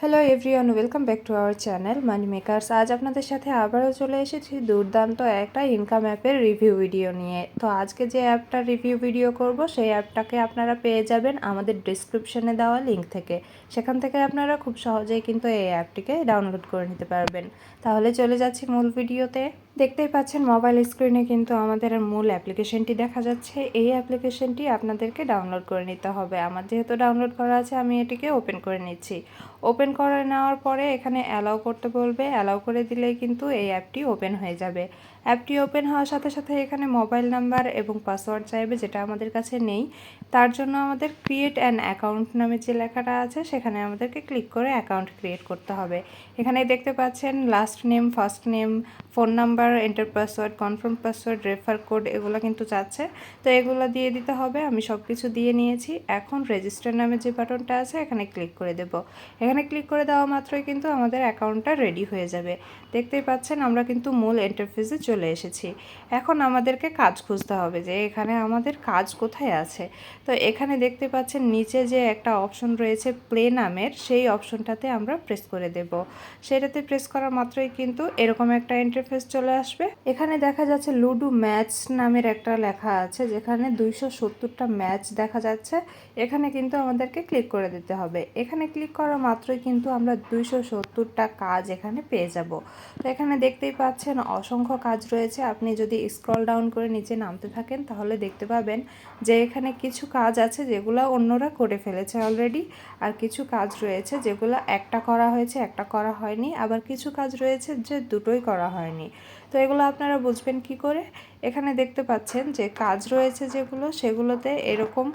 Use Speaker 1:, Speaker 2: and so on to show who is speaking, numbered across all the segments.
Speaker 1: Hello everyone welcome back to our channel money makers আজ আপনাদের সাথে আবারও চলে এসেছি দুর্দান্ত একটা ইনকাম অ্যাপের রিভিউ ভিডিও নিয়ে। তো আজকে যে অ্যাপটার রিভিউ ভিডিও করব, সেই অ্যাপটাকে আপনারা পেয়ে যাবেন আমাদের ডিসক্রিপশনে দেওয়া লিঙ্ক থেকে। সেখান থেকে আপনারা খুব সহজেই কিন্তু এই অ্যাপটিকে ডাউনলোড করে নিতে পারবেন। তাহলে চলে যাচ্ছি মূল ভিডিওতে দেখতেই পাচ্ছেন মোবাইল স্ক্রিনে কিন্তু আমাদের মূল অ্যাপ্লিকেশনটি দেখা যাচ্ছে। এই অ্যাপ্লিকেশনটি আপনাদেরকে ডাউনলোড করে নিতে হবে। আমার যেহেতু ডাউনলোড করা আছে, আমি এটিকে ওপেন করে নিচ্ছি। ওপেন করে নেওয়ার পরে এখানে অ্যালাউ করতে বলবে। অ্যালাউ করে দিলেই কিন্তু এই অ্যাপটি ওপেন হয়ে যাবে। অ্যাপটি ওপেন হওয়ার সাথে সাথে এখানে মোবাইল নাম্বার এবং পাসওয়ার্ড চাইবে, যেটা আমাদের কাছে নেই। তার জন্য আমাদের ক্রিয়েট অ্যান অ্যাকাউন্ট নামে যে লেখাটা আছে, সেখানে আমাদেরকে ক্লিক করে অ্যাকাউন্ট ক্রিয়েট করতে হবে। এখানে দেখতে পাচ্ছেন last name first name phone number enter password confirm password refer code এগুলো কিন্তু চাচ্ছে তো এগুলো দিয়ে দিতে হবে, আমি সব কিছু দিয়ে নিয়েছি। এখন রেজিস্টার নামে যে বাটনটা আছে, এখানে ক্লিক করে দেব। এখানে ক্লিক করে দেওয়া মাত্রই কিন্তু আমাদের অ্যাকাউন্টটা রেডি হয়ে যাবে। দেখতেই পাচ্ছেন আমরা কিন্তু মূল ইন্টারফেসে চলে এসেছি। এখন আমাদেরকে কাজ খুঁজতে হবে যে এখানে আমাদের কাজ কোথায় আছে। তো এখানে দেখতে পাচ্ছেন নিচে যে একটা অপশন রয়েছে প্লে নামের, সেই অপশনটাতে আমরা প্রেস করে দেব। সেটাতে প্রেস করা মাত্রই কিন্তু এরকম একটা ইন্টারফেস চলে আসবে। এখানে দেখা যাচ্ছে লুডু ম্যাচ নামের একটা লেখা আছে, যেখানে দুইশো সত্তরটা ম্যাচ দেখা যাচ্ছে। এখানে কিন্তু আমাদেরকে ক্লিক করে দিতে হবে। এখানে ক্লিক করা মাত্রই কিন্তু আমরা দুইশো সত্তরটা কাজ এখানে পেয়ে যাব। তো এখানে দেখতেই পাচ্ছেন অসংখ্য কাজ রয়েছে, আপনি যদি স্ক্রল ডাউন করে নিচে নামতে থাকেন, তাহলে দেখতে পাবেন যে এখানে কিছু কাজ আছে যেগুলো অন্যরা করে ফেলেছে অলরেডি আর কিছু কাজ রয়েছে যেগুলো একটা করা হয়েছে, একটা করা হয়নি, আবার কিছু কাজ রয়েছে যে দুটোই করা হয়নি। তো এগুলো আপনারা বুঝবেন কি করে? এখানে দেখতে পাচ্ছেন যে কাজ রয়েছে যেগুলো, সেগুলোতে এরকম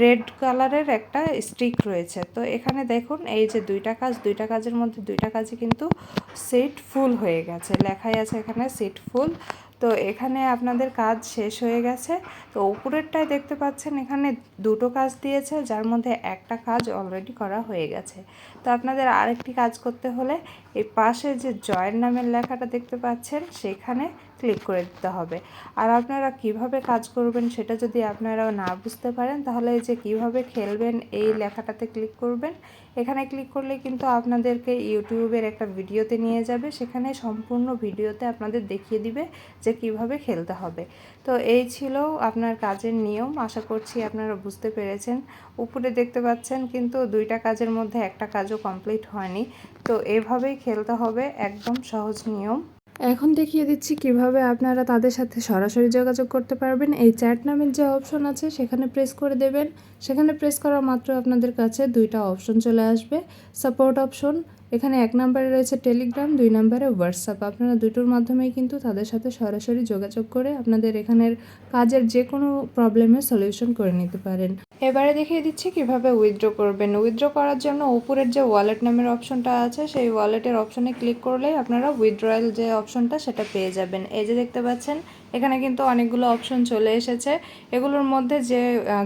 Speaker 1: রেড কালারের একটা স্টিক রয়েছে। তো এখানে দেখুন, এই যে দুইটা কাজ, দুইটা কাজের মধ্যে দুইটা কাজই কিন্তু সিট ফুল হয়ে গেছে। লেখাই আছে এখানে সিট ফুল। তো এখানে আপনাদের কাজ শেষ হয়ে গেছে। তো উপরেরটায় দেখতে পাচ্ছেন এখানে দুটো কাজ দিয়েছে, যার মধ্যে একটা কাজ অলরেডি করা হয়ে গেছে। তো আপনাদের আরেকটি কাজ করতে হলে এই পাশে যে জয়ের নামের লেখাটা দেখতে পাচ্ছেন, সেখানে ক্লিক করে দিতে হবে। আর আপনারা কীভাবে কাজ করবেন সেটা যদি আপনারা না বুঝতে পারেন, তাহলে যে কীভাবে খেলবেন এই লেখাটাতে ক্লিক করবেন। এখানে ক্লিক করলে কিন্তু আপনাদেরকে ইউটিউবের একটা ভিডিওতে নিয়ে যাবে, সেখানে সম্পূর্ণ ভিডিওতে আপনাদের দেখিয়ে দিবে যে কীভাবে খেলতে হবে। তো এই ছিল আপনার কাজের নিয়ম। আশা করছি আপনারা বুঝতে পেরেছেন। উপরে দেখতে পাচ্ছেন কিন্তু দুইটা কাজের মধ্যে একটা কাজও কমপ্লিট হয়নি। তো এভাবেই খেলতে হবে। একদম সহজ নিয়ম। এখন দেখিয়ে দিচ্ছি কীভাবে আপনারা তাদের সাথে সরাসরি যোগাযোগ করতে পারবেন। এই চ্যাট নামের যে অপশন আছে, সেখানে প্রেস করে দেবেন। সেখানে প্রেস করা মাত্র আপনাদের কাছে দুইটা অপশন চলে আসবে। সাপোর্ট অপশন এখানে এক নম্বরে রয়েছে টেলিগ্রাম দুই নম্বরে হোয়াটসঅ্যাপ আপনারা দুটোর মাধ্যমেই কিন্তু তাদের সাথে সরাসরি যোগাযোগ করে আপনাদের এখানের কাজের যে কোনো প্রবলেমের সলিউশন করে নিতে পারেন। এবারে দেখিয়ে দিচ্ছি কীভাবে উইথড্র করবেন। উইথড্র করার জন্য উপরের যে ওয়ালেট নামের অপশনটা আছে, সেই ওয়ালেটের অপশনে ক্লিক করলেই আপনারা উইথড্রয়াল যে অপশনটা সেটা পেয়ে যাবেন। এই যে দেখতে পাচ্ছেন, এখানে কিন্তু অনেকগুলো অপশন চলে এসেছে। এগুলোর মধ্যে যে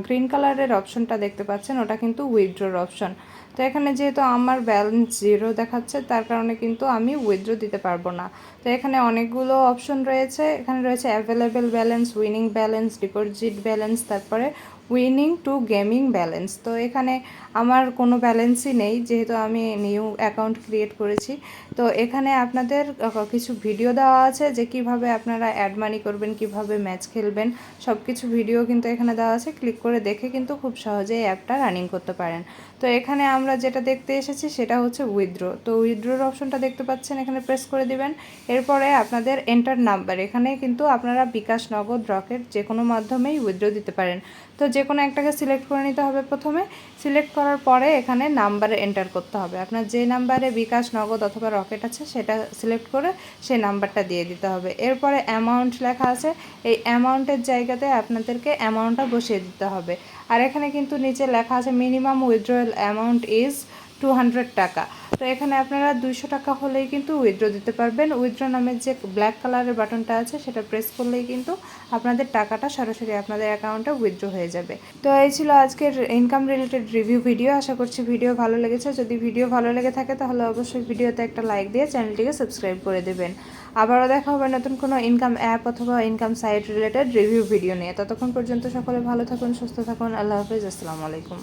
Speaker 1: গ্রিন কালারের অপশনটা দেখতে পাচ্ছেন, ওটা কিন্তু উইথড্রোর অপশন তো এখানে যেহেতু আমার ব্যালেন্স জিরো দেখাচ্ছে, তার কারণে কিন্তু আমি উইথড্র দিতে পারব না। তো এখানে অনেকগুলো অপশন রয়েছে। এখানে রয়েছে available balance winning balance deposit balance তারপরে উইনিং টু গেমিং ব্যালেন্স তো এখানে আমার কোনো ব্যালেন্সই নেই, যেহেতু আমি নিউ অ্যাকাউন্ট ক্রিয়েট করেছি। তো এখানে আপনাদের কিছু ভিডিও দেওয়া আছে যে কীভাবে আপনারা অ্যাড মানি করবেন, কীভাবে ম্যাচ খেলবেন। সব কিছু ভিডিও কিন্তু এখানে দেওয়া আছে ক্লিক করে দেখে কিন্তু খুব সহজেই অ্যাপটা রানিং করতে পারেন। তো এখানে আমরা যেটা দেখতে এসেছি সেটা হচ্ছে উইথড্র তো উইথড্রোর অপশনটা দেখতে পাচ্ছেন, এখানে প্রেস করে দিবেন। এরপরে আপনাদের এন্টার নাম্বার এখানে কিন্তু আপনারা বিকাশ নগদ রকেট যে কোনো মাধ্যমেই উইথড্র দিতে পারেন। তো যে কোনো একটাকে সিলেক্ট করে নিতে হবে প্রথমে। সিলেক্ট করার পরে এখানে নাম্বারে এন্টার করতে হবে। আপনার যে নাম্বারে বিকাশ, নগদ অথবা রকেট আছে, সেটা সিলেক্ট করে সেই নাম্বারটা দিয়ে দিতে হবে। এরপরে অ্যামাউন্ট লেখা আছে। এই অ্যামাউন্টের জায়গাতে আপনাদেরকে অ্যামাউন্টটা বসিয়ে দিতে হবে। আর এখানে কিন্তু নিচে লেখা আছে minimum withdrawal amount is two hundred taka. তো এখানে আপনারা দুইশো টাকা হলেই কিন্তু উইথড্র দিতে পারবেন। উইথড্র নামের যে ব্ল্যাক কালারের বাটনটা আছে, সেটা প্রেস করলেই কিন্তু আপনাদের টাকাটা সরাসরি আপনাদের অ্যাকাউন্টে উইথড্র হয়ে যাবে। তো এই ছিল আজকের ইনকাম রিলেটেড রিভিউ ভিডিও আশা করছি ভিডিও ভালো লেগেছে। যদি ভিডিও ভালো লেগে থাকে, তাহলে অবশ্যই ভিডিওতে একটা লাইক দিয়ে চ্যানেলটিকে সাবস্ক্রাইব করে দেবেন। আবারও দেখা হবে নতুন কোনো ইনকাম অ্যাপ অথবা income site related review video নিয়ে। ততক্ষণ পর্যন্ত সকলে ভালো থাকুন, সুস্থ থাকুন। আল্লাহ হাফিজ। আসসালামু আলাইকুম।